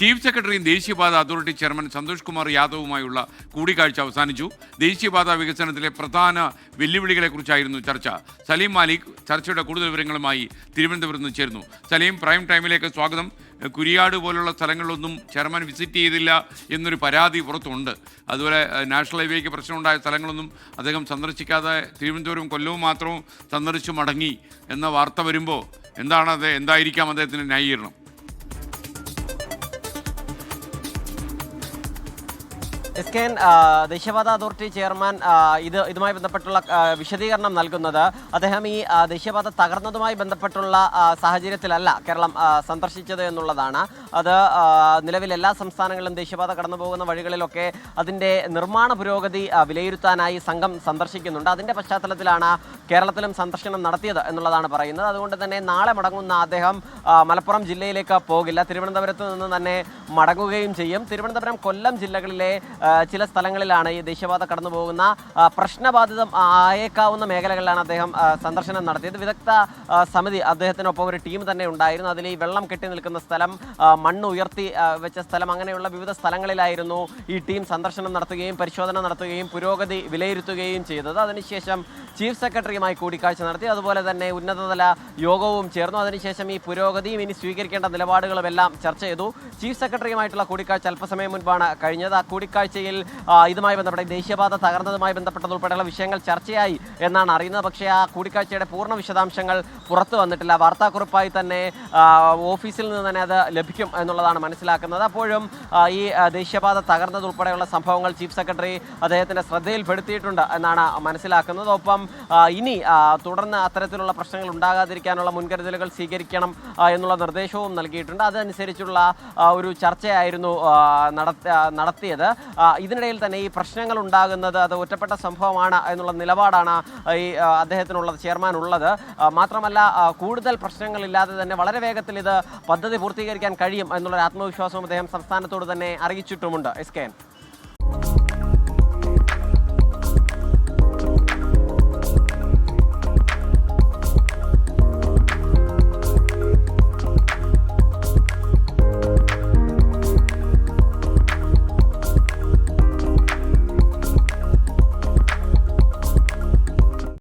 Chief സെക്രട്ടറിയും ദേശീയപാത authority chairman Santhosh Kumar യാദവുമായുള്ള കൂടിക്കാഴ്ച അവസാനിച്ചു. ദേശീയപാത വികസനത്തിലെ പ്രധാന വെല്ലുവിളികളെക്കുറിച്ചായിരുന്നു ചർച്ച. സലീം മാലിക് ചർച്ചയുടെ കൂടുതൽ വിവരങ്ങളുമായി തിരുവനന്തപുരത്ത് നിന്ന് ചേർന്നു സലീം പ്രൈം ടൈമിലേക്ക് സ്വാഗതം. കുരിയാട് പോലുള്ള സ്ഥലങ്ങളിലൊന്നും ചെയർമാൻ വിസിറ്റ് ചെയ്തില്ല എന്നൊരു പരാതി പുറത്തുണ്ട്. അതുപോലെ നാഷണൽ ഹൈവേക്ക് പ്രശ്നമുണ്ടായ സ്ഥലങ്ങളൊന്നും അദ്ദേഹം സന്ദർശിക്കാതെ തിരുവനന്തപുരം കൊല്ലവും മാത്രവും സന്ദർശിച്ചു മടങ്ങി എന്ന വാർത്ത വരുമ്പോൾ എന്താണ് അത് എന്തായിരിക്കാം അദ്ദേഹത്തിന്റെ ന്യായീകരണം? എസ് കെ എൻ ദേശീയപാത അതോറിറ്റി ചെയർമാൻ ഇത് ഇതുമായി ബന്ധപ്പെട്ടുള്ള വിശദീകരണം നൽകുന്നത്. അദ്ദേഹം ഈ ദേശീയപാത തകർന്നതുമായി ബന്ധപ്പെട്ടുള്ള ആ, സാഹചര്യത്തിലല്ല കേരളം സന്ദർശിച്ചത് എന്നുള്ളതാണ്. അത് നിലവിൽ എല്ലാ സംസ്ഥാനങ്ങളിലും ദേശീയപാത കടന്നു പോകുന്ന വഴികളിലൊക്കെ അതിന്റെ നിർമ്മാണ പുരോഗതി വിലയിരുത്താനായി സംഘം സന്ദർശിക്കുന്നുണ്ട്. അതിന്റെ പശ്ചാത്തലത്തിലാണ് കേരളത്തിലും സന്ദർശനം നടത്തിയത് എന്നുള്ളതാണ് പറയുന്നത്. അതുകൊണ്ട് തന്നെ നാളെ മടങ്ങുന്ന അദ്ദേഹം മലപ്പുറം ജില്ലയിലേക്ക് പോകില്ല. തിരുവനന്തപുരത്ത് നിന്ന് തന്നെ മടങ്ങുകയും ചെയ്യും. തിരുവനന്തപുരം കൊല്ലം ജില്ലകളിലെ ചില സ്ഥലങ്ങളിലാണ് ഈ ദേശീയപാത കടന്നു പോകുന്ന പ്രശ്നബാധിതം ആയേക്കാവുന്ന മേഖലകളിലാണ് അദ്ദേഹം സന്ദർശനം നടത്തിയത്. വിദഗ്ധ സമിതി അദ്ദേഹത്തിനൊപ്പം ഒരു ടീം തന്നെ ഉണ്ടായിരുന്നു. അതിൽ ഈ വെള്ളം കെട്ടി നിൽക്കുന്ന സ്ഥലം മണ്ണ് ഉയർത്തി വെച്ച സ്ഥലം അങ്ങനെയുള്ള വിവിധ സ്ഥലങ്ങളിലായിരുന്നു ഈ ടീം സന്ദർശനം നടത്തുകയും പരിശോധന നടത്തുകയും പുരോഗതി വിലയിരുത്തുകയും ചെയ്തത്. അതിനുശേഷം ചീഫ് സെക്രട്ടറിയുമായി കൂടിക്കാഴ്ച നടത്തി. അതുപോലെ തന്നെ ഉന്നതതല യോഗവും ചേർന്നു. അതിനുശേഷം ഈ പുരോഗതിയും ഇനി സ്വീകരിക്കേണ്ട നിലപാടുകളും എല്ലാം ചർച്ച ചെയ്തു. ചീഫ് സെക്രട്ടറിയുമായിട്ടുള്ള കൂടിക്കാഴ്ച അല്പസമയം മുൻപാണ് കഴിഞ്ഞത്. ആ കൂടിക്കാഴ്ചയിൽ ആ, ഇതുമായി ബന്ധപ്പെട്ട ദേശീയപാത തകർന്നതുമായി ബന്ധപ്പെട്ടതുൾപ്പെടെയുള്ള വിഷയങ്ങൾ ചർച്ചയായി എന്നാണ് അറിയുന്നത്. പക്ഷേ ആ കൂടിക്കാഴ്ചയുടെ പൂർണ വിശദാംശങ്ങൾ പുറത്തു വന്നിട്ടില്ല. വാർത്താക്കുറിപ്പായി തന്നെ ഓഫീസിൽ നിന്ന് തന്നെ അത് ലഭിക്കും എന്നുള്ളതാണ് മനസ്സിലാക്കുന്നത്. അപ്പോഴും ഈ ദേശീയപാത തകർന്നതുൾപ്പെടെയുള്ള സംഭവങ്ങൾ ചീഫ് സെക്രട്ടറി അദ്ദേഹത്തിന്റെ ശ്രദ്ധയിൽപ്പെടുത്തിയിട്ടുണ്ട് എന്നാണ് മനസ്സിലാക്കുന്നത്. ഒപ്പം ഇനി തുടർന്ന് അത്തരത്തിലുള്ള പ്രശ്നങ്ങൾ ഉണ്ടാകാതിരിക്കാനുള്ള മുൻകരുതലുകൾ സ്വീകരിക്കണം എന്നുള്ള നിർദ്ദേശവും നൽകിയിട്ടുണ്ട്. അതനുസരിച്ചുള്ള ഒരു ചർച്ചയായിരുന്നു നടത്തിയത്. ഇതിനിടയിൽ തന്നെ ഈ പ്രശ്നങ്ങൾ ഉണ്ടാകുന്നത് അത് ഒറ്റപ്പെട്ട സംഭവമാണ് എന്നുള്ള നിലപാടാണ് ഈ അദ്ദേഹത്തിനുള്ളത് ചെയർമാൻ ഉള്ളത്. മാത്രമല്ല കൂടുതൽ പ്രശ്നങ്ങളില്ലാതെ തന്നെ വളരെ വേഗത്തിൽ ഇത് പദ്ധതി പൂർത്തീകരിക്കാൻ കഴിയും എന്നുള്ളൊരു ആത്മവിശ്വാസവും അദ്ദേഹം സംസ്ഥാനത്തോട് തന്നെ അറിയിച്ചിട്ടുമുണ്ട്. S K